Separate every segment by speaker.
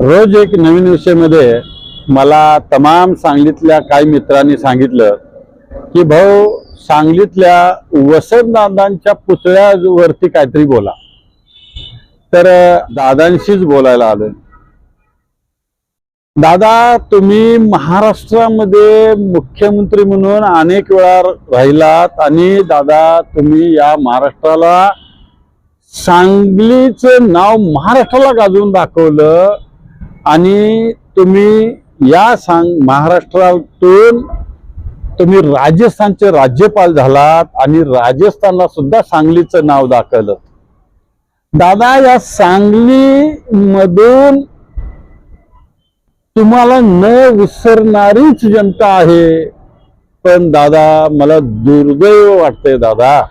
Speaker 1: रोज एक नवीन विषयमध्ये मला तमाम सांगलीतल्या काही मित्रांनी सांगितलं की भाऊ सांगलीतल्या वसंतदादांच्या पुतळ्यावरती काहीतरी बोला. तर दादांशीच बोलायला आलो. दादा तुम्ही महाराष्ट्रामध्ये मुख्यमंत्री म्हणून अनेक वेळा राहिलात आणि दादा तुम्ही या महाराष्ट्राला सांगलीचं नाव महाराष्ट्राला गाजवून दाखवलं आणि तुम्ही या सांग महाराष्ट्रातून तुम्ही राजस्थानचे राज्यपाल झालात आणि राजस्थानला सुद्धा सांगलीचं नाव दाखवलं. दादा या सांगली मधून तुम्हाला न विसरणारीच जनता आहे. पण दादा मला दुर्दैव वाटतंय दादा.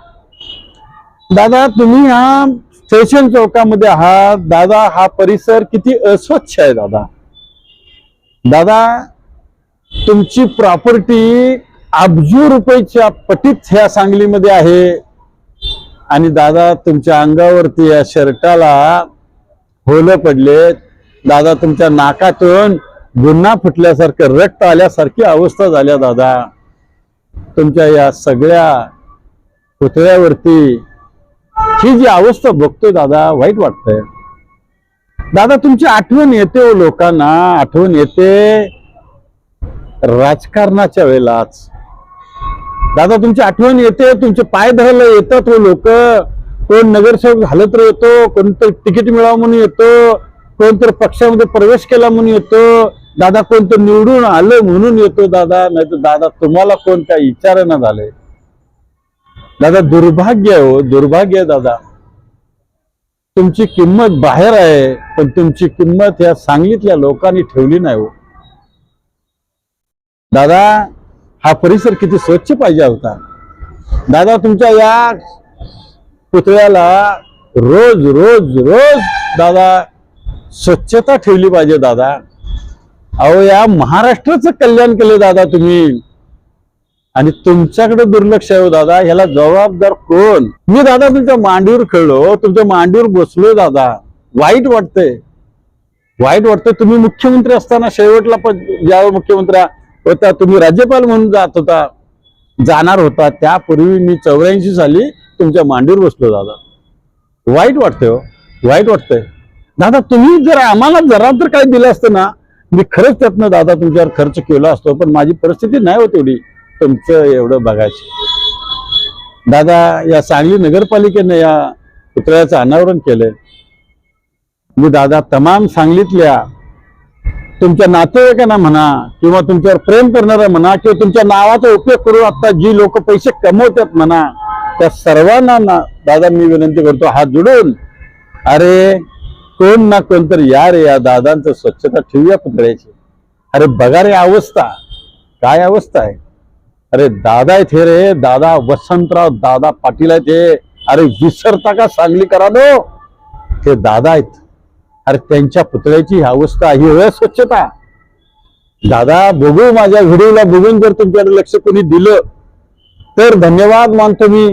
Speaker 1: दादा तुम्ही हा स्टेशन चौकामध्ये हा दादा हा परिसर किती अस्वच्छ आहे दादा? दादा तुमची प्रॉपर्टी अब्जू रुपयेच्या पटीत ह्या सांगलीमध्ये आहे. आणि दादा तुमच्या अंगावरती या शर्टाला होलं पडले. दादा तुमच्या नाकातून गुन्हा फुटल्यासारखं रक्त आल्यासारखी अवस्था झाल्या दादा. तुमच्या या सगळ्या पुतळ्यावरती ही जी अवस्था बघतोय दादा वाईट वाटतंय. दादा तुमची आठवण येते हो लोकांना. आठवण येते राजकारणाच्या वेळेलाच दादा तुमची आठवण येते तुमचे पाय धरायला येतात हो लोक. कोण नगरसेवक झालं तर येतो कोणतं तिकीट मिळावं म्हणून येतो कोणतर पक्षामध्ये प्रवेश केला म्हणून येतो. दादा कोणतं निवडून आलं म्हणून येतो दादा नाही तर दादा तुम्हाला कोणत्या विचार विचारणा झाले दादा दुर्भाग्य आहे हो दुर्भाग्य आहे दादा. तुमची किंमत बाहेर आहे पण तुमची किंमत या सांगलीतल्या लोकांनी ठेवली नाही हो. दादा हा परिसर किती स्वच्छ पाहिजे होता. दादा तुमच्या या पुतळ्याला रोज रोज रोज दादा स्वच्छता ठेवली पाहिजे दादा. अहो या महाराष्ट्राचं कल्याण केलं दादा तुम्ही. आणि तुमच्याकडे दुर्लक्ष आहे हो दादा ह्याला जबाबदार कोण? मी दादा तुमच्या मांडीवर खेळलो तुमच्या मांडीवर बसलो दादा. वाईट वाटतंय. वाईट वाटतंय. तुम्ही मुख्यमंत्री असताना शेवटला पण ज्यावेळी मुख्यमंत्री होता तुम्ही राज्यपाल म्हणून जात होता जाणार होता त्यापूर्वी मी चौऱ्याऐंशी साली तुमच्या मांडीवर बसलो दादा. वाईट वाटतंय हो. वाईट वाटतंय. दादा तुम्ही जर आम्हाला जरा तर काय दिलं असतं ना मी खरंच त्यातनं दादा तुमच्यावर खर्च केला असतो पण माझी परिस्थिती नाही होत एवढी तुमचं एवढं बघायचं. दादा या सांगली नगरपालिकेनं या पुतळ्याचं अनावरण केलंय. मी दादा तमाम सांगलीतल्या तुमच्या नातेवाईकांना म्हणा किंवा तुमच्यावर प्रेम करणारा म्हणा किंवा तुमच्या नावाचा उपयोग करून आता जी लोक पैसे कमवतात म्हणा त्या सर्वांना ना दादा मी विनंती करतो हात जोडून अरे कोण ना कोण तर या रे या दादांचं स्वच्छता ठेवूया पुतळ्याची. अरे बघा रे अवस्था. काय अवस्था आहे? अरे दादा आहेत हे रे दादा वसंतराव दादा पाटील आहेत हे. अरे विसरता का सांगली करा दो ते दादा आहेत. अरे त्यांच्या पुतळ्याची अवस्था ही होय स्वच्छता. दादा बघू माझ्या व्हिडिओला बघून जर तुमच्याकडे लक्ष कोणी दिलं तर धन्यवाद मानतो मी.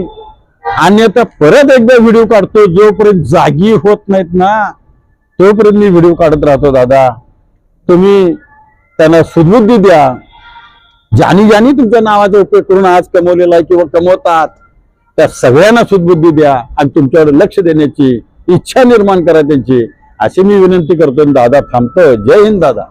Speaker 1: अन्यथा परत एकदा व्हिडिओ काढतो जोपर्यंत जागी होत नाहीत ना तोपर्यंत मी व्हिडिओ काढत राहतो दादा. तुम्ही त्यांना सुदबुद्धी द्या. ज्यानी ज्यानी तुमच्या नावाचा उपयोग करून आज कमवलेला आहे किंवा कमवतात त्या सगळ्यांना सुदबुद्धी द्या आणि तुमच्यावर लक्ष देण्याची इच्छा निर्माण करा त्यांची. अशी मी विनंती करतो दादा थांबतो जय हिंद दादा.